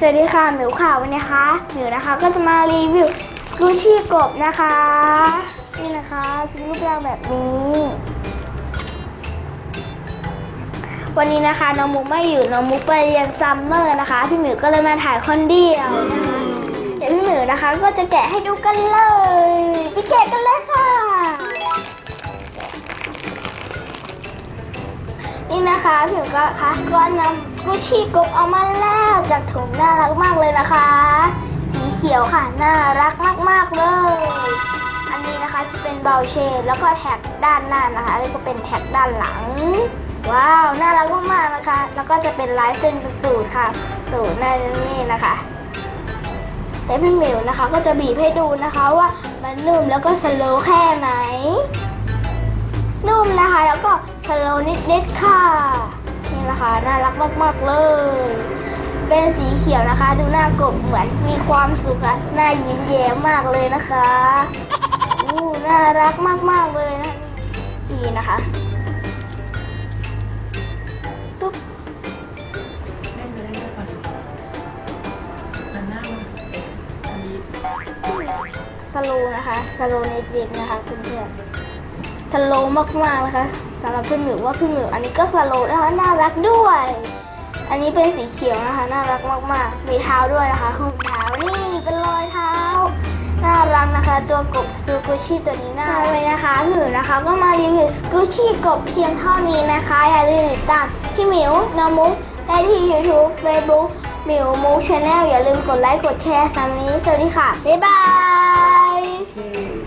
สวัสดีค่ะหมิวค่ะวันนี้คะหมิวนะคะก็จะมารีวิวสกูชี่กบนะคะ นี่นะคะเป็นรูปร่างแบบนี้ วันนี้นะคะน้องมุกไม่อยู่น้องมุกไปเรียนซัมเมอร์นะคะ พี่หมิวก็เลยมาถ่ายคนเดียวนะคะ เดี๋ยวพี่หมิวนะคะก็จะแกะให้ดูกันเลยไปแกะกันเลยค่ะ นี่ะคะพี่หมิวก็ค่ะก็นำกูชี่กบเอามาแล้วจากถุงน่ารักมากเลยนะคะ สีเขียวค่ะน่ารักมากๆเลย อันนี้นะคะจะเป็นเบลเชนแล้วก็แท็กด้านหน้านะคะแล้วก็เป็นแท็กด้านหลัง ว้าวน่ารักมากๆนะคะ แล้วก็จะเป็นลายเส้นตูดค่ะ ตูดหน้านี่นะคะและพี่หมิวนะคะ ก็จะบีบให้ดูนะคะว่ามันนุ่มแล้วก็สโลว์แค่ไหนนุ่มนะคะ แล้วก็สโลว์นิดๆค่ะ นี่นะคะ น่ารักมากๆเลย เป็นสีเขียวนะคะ ดูหน้ากบเหมือนมีความสุขอะหน้ายิ้มแย้มมากเลยนะคะอู้น่ารักมากๆเลยนะนี่นะคะตุ๊บได้ไหมได้มก่อนหันหน้ามาอันนี้สโลนะคะ สโลว์นิดๆนะคะเพื่อนๆสโลมากๆนะคะำหรับพี่งหมิวว่าพี่งหมิวอันนี้ก็สโลว์นะคะน่ารักด้วย อันนี้เป็นสีเขียวนะคะน่ารักมากๆ มีเท้าด้วยนะคะหุ้มเท้านี่เป็นรอยเท้าน่ารักนะคะ ตัวกบซูกุชิตัวนี้น่ารักเลยนะคะหมิวนะคะ ก็มารีวิวสกุชิกบเพียงเท่านี้นะคะอย่าลืมติดตามพี่หมิวน้องมุกได้ที่ YouTube Facebook หมิวมุกชาแนลอย่าลืมกดไลค์กดแชร์สำหรับวันนี้สวัสดีค่ะ บ๊ายบาย